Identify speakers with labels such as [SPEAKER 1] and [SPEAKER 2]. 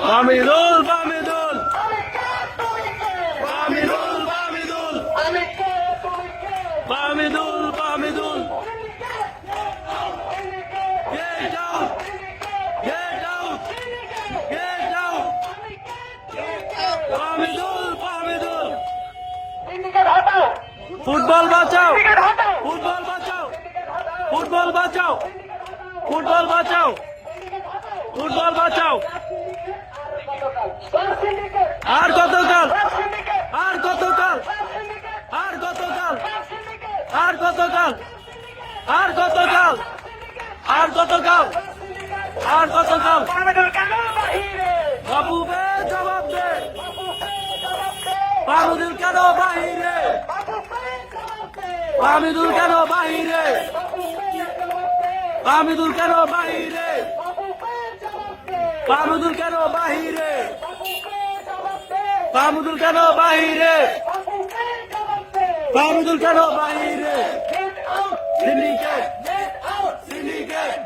[SPEAKER 1] Bamidul Bamidul Bamidul Bamidul Bamidul Bamidul Get out! Get out! Get out! Bamidul Bamidul football বাঁচাও football বাঁচাও football বাঁচাও football বাঁচাও football বাঁচাও। আর কতকাল আর কতকাল আর কতকাল আর কতকাল আর কতকাল আর কতকাল আর কতকাল বাবু বে জবাব দে। বাবুদুল কেন বাহিরে? বামিদুল কেন বাহিরে? বামিদুল কেন বাহিরে? বামিদুল কেন বাহিরে বামিদুল কেন বাহিরে বামিদুল কেন বাহিরে সিন্ডিকেট সিন্ডিকেট